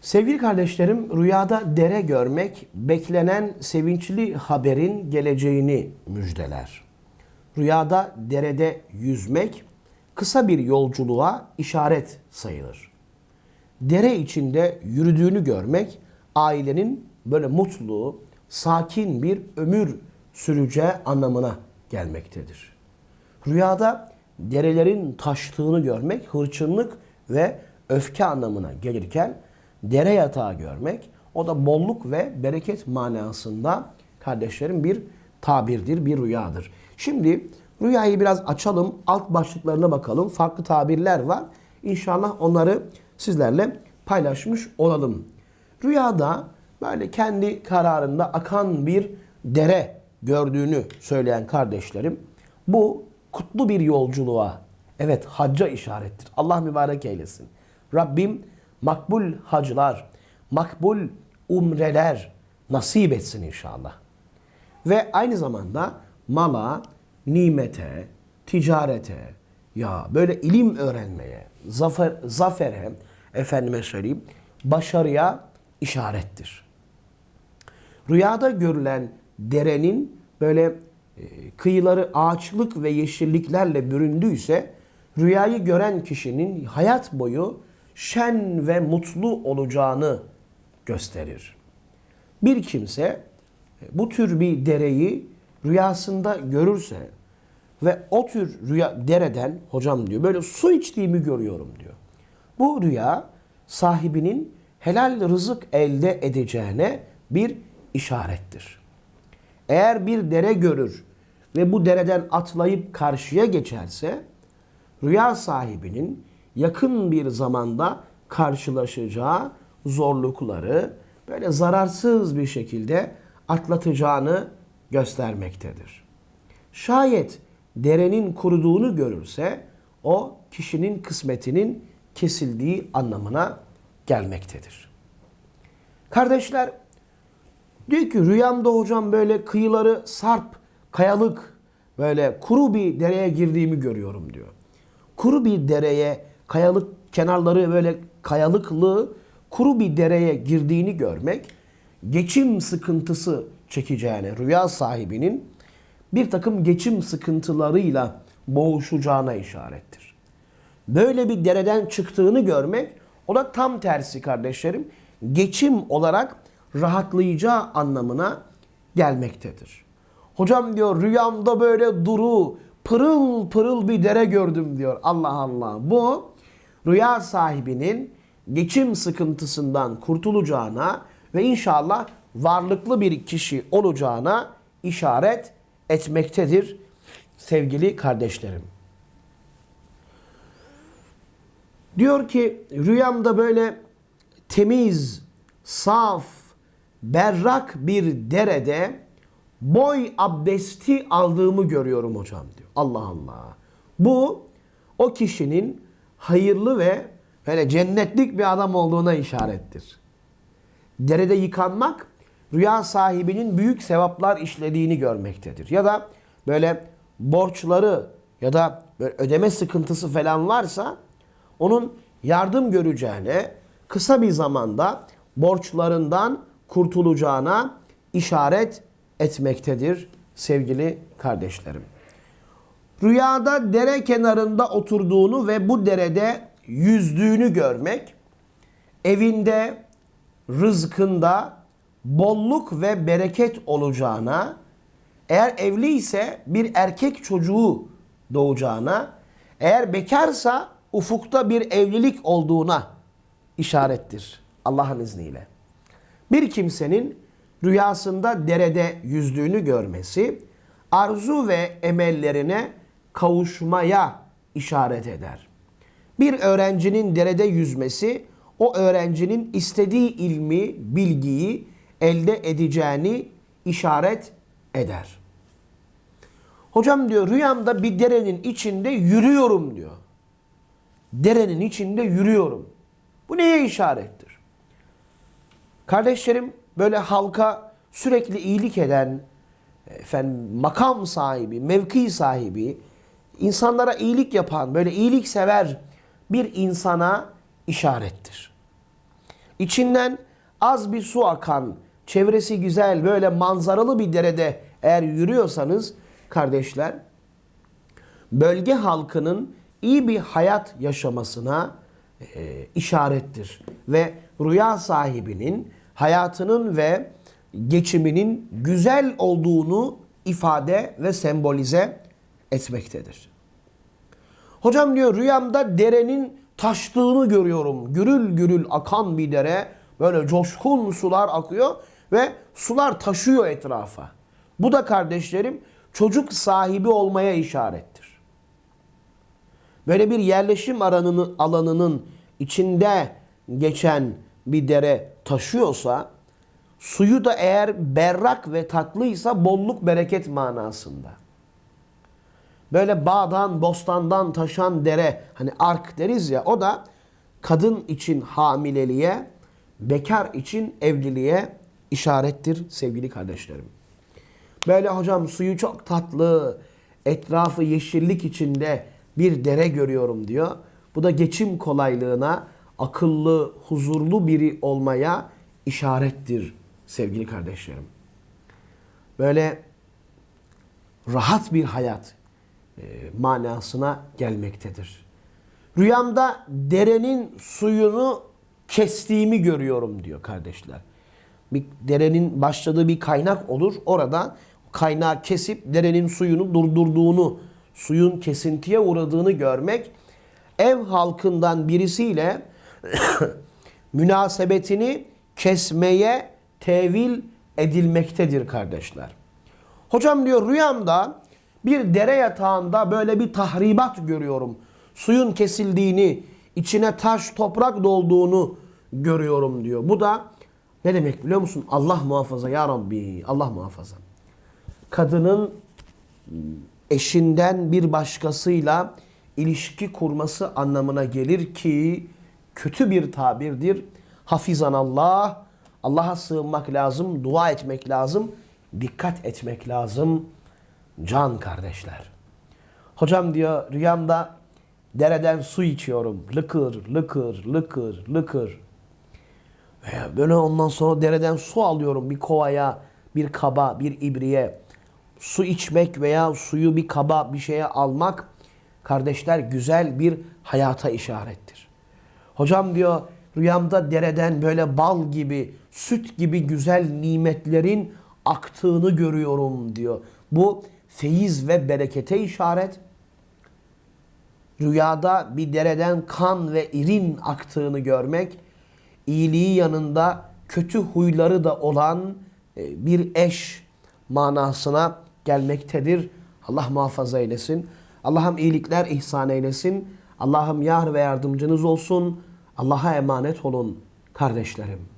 Sevgili kardeşlerim, rüyada dere görmek beklenen sevinçli haberin geleceğini müjdeler. Rüyada derede yüzmek kısa bir yolculuğa işaret sayılır. Dere içinde yürüdüğünü görmek ailenin böyle mutlu, sakin bir ömür süreceği anlamına gelmektedir. Rüyada derelerin taştığını görmek hırçınlık ve öfke anlamına gelirken dere yatağı görmek o da bolluk ve bereket manasında kardeşlerim bir tabirdir, bir rüyadır. Şimdi rüyayı biraz açalım, alt başlıklarına bakalım. Farklı tabirler var. İnşallah onları sizlerle paylaşmış olalım. Rüyada böyle kendi kararında akan bir dere gördüğünü söyleyen kardeşlerim bu kutlu bir yolculuğa, evet hacca işarettir. Allah mübarek eylesin. Rabbim makbul hacılar, makbul umreler nasip etsin inşallah. Ve aynı zamanda mala, nimete, ticarete, ya böyle ilim öğrenmeye, zafer, zafere, efendime söyleyeyim, başarıya işarettir. Rüyada görülen derenin böyle e, kıyıları ağaçlık ve yeşilliklerle büründüyse rüyayı gören kişinin hayat boyu şen ve mutlu olacağını gösterir. Bir kimse e, bu tür bir dereyi rüyasında görürse ve o tür rüya dereden hocam diyor böyle su içtiğimi görüyorum diyor. Bu rüya sahibinin helal rızık elde edeceğine bir işarettir. Eğer bir dere görür ve bu dereden atlayıp karşıya geçerse rüya sahibinin yakın bir zamanda karşılaşacağı zorlukları böyle zararsız bir şekilde atlatacağını göstermektedir. Şayet derenin kuruduğunu görürse o kişinin kısmetinin kesildiği anlamına gelmektedir. Kardeşler diyor ki rüyamda hocam böyle kıyıları sarp, kayalık böyle kuru bir dereye girdiğimi görüyorum diyor. Kuru bir dereye, kayalık kenarları böyle kayalıklı kuru bir dereye girdiğini görmek geçim sıkıntısı çekeceğine, rüya sahibinin bir takım geçim sıkıntılarıyla boğuşacağına işarettir. Böyle bir dereden çıktığını görmek o da tam tersi kardeşlerim. Geçim olarak rahatlayacağı anlamına gelmektedir. Hocam diyor rüyamda böyle duru, pırıl pırıl bir dere gördüm diyor. Allah Allah. Bu rüya sahibinin geçim sıkıntısından kurtulacağına ve inşallah varlıklı bir kişi olacağına işaret etmektedir sevgili kardeşlerim. Diyor ki rüyamda böyle temiz, saf, berrak bir derede boy abdesti aldığımı görüyorum hocam diyor. Allah Allah. Bu o kişinin hayırlı ve böyle cennetlik bir adam olduğuna işarettir. Derede yıkanmak rüya sahibinin büyük sevaplar işlediğini görmektedir. Ya da böyle borçları ya da böyle ödeme sıkıntısı falan varsa onun yardım göreceğine, kısa bir zamanda borçlarından kurtulacağına işaret etmektedir sevgili kardeşlerim. Rüyada dere kenarında oturduğunu ve bu derede yüzdüğünü görmek, evinde, rızkında bolluk ve bereket olacağına, eğer evli ise bir erkek çocuğu doğacağına, eğer bekarsa ufukta bir evlilik olduğuna işarettir Allah'ın izniyle. Bir kimsenin rüyasında derede yüzdüğünü görmesi arzu ve emellerine kavuşmaya işaret eder. Bir öğrencinin derede yüzmesi o öğrencinin istediği ilmi, bilgiyi elde edeceğini işaret eder. Hocam diyor rüyamda bir derenin içinde yürüyorum diyor. Derenin içinde yürüyorum. Bu neye işarettir? Kardeşlerim böyle halka sürekli iyilik eden, efendim makam sahibi, mevki sahibi, insanlara iyilik yapan, böyle iyilik sever bir insana işarettir. içinden az bir su akan, çevresi güzel, böyle manzaralı bir derede eğer yürüyorsanız kardeşler, bölge halkının iyi bir hayat yaşamasına e, işarettir. Ve rüya sahibinin hayatının ve geçiminin güzel olduğunu ifade ve sembolize etmektedir. Hocam diyor rüyamda derenin taştığını görüyorum. Gürül gürül akan bir dere. Böyle coşkun sular akıyor ve sular taşıyor etrafa. Bu da kardeşlerim çocuk sahibi olmaya işarettir. Böyle bir yerleşim alanının, alanının içinde geçen bir dere taşıyorsa suyu da eğer berrak ve tatlıysa bolluk bereket manasında. Böyle bağdan, bostandan taşan dere, hani ark deriz ya, o da kadın için hamileliğe, bekar için evliliğe işarettir sevgili kardeşlerim. Böyle hocam suyu çok tatlı, etrafı yeşillik içinde bir dere görüyorum diyor. Bu da geçim kolaylığına, akıllı, huzurlu biri olmaya işarettir sevgili kardeşlerim. Böyle rahat bir hayat manasına gelmektedir. Rüyamda derenin suyunu kestiğimi görüyorum diyor kardeşler. Bir derenin başladığı bir kaynak olur. Orada kaynağı kesip derenin suyunu durdurduğunu, suyun kesintiye uğradığını görmek ev halkından birisiyle münasebetini kesmeye tevil edilmektedir kardeşler. Hocam diyor rüyamda bir dere yatağında böyle bir tahribat görüyorum. Suyun kesildiğini, içine taş, toprak dolduğunu görüyorum diyor. Bu da ne demek biliyor musun? Allah muhafaza ya Rabbi, Allah muhafaza. Kadının eşinden bir başkasıyla ilişki kurması anlamına gelir ki kötü bir tabirdir. Hafizan Allah, Allah'a sığınmak lazım, dua etmek lazım, dikkat etmek lazım. Can kardeşler. Hocam diyor rüyamda dereden su içiyorum. Lıkır, lıkır, lıkır, lıkır. Veya böyle ondan sonra dereden su alıyorum bir kovaya, bir kaba, bir ibriye. Su içmek veya suyu bir kaba bir şeye almak kardeşler güzel bir hayata işarettir. Hocam diyor rüyamda dereden böyle bal gibi, süt gibi güzel nimetlerin aktığını görüyorum diyor. Bu feyiz ve berekete işaret. Rüyada bir dereden kan ve irin aktığını görmek, iyiliği yanında kötü huyları da olan e, bir eş manasına gelmektedir. Allah muhafaza eylesin. Allah'ım iyilikler ihsan eylesin. Allah'ım yar ve yardımcınız olsun. Allah'a emanet olun kardeşlerim.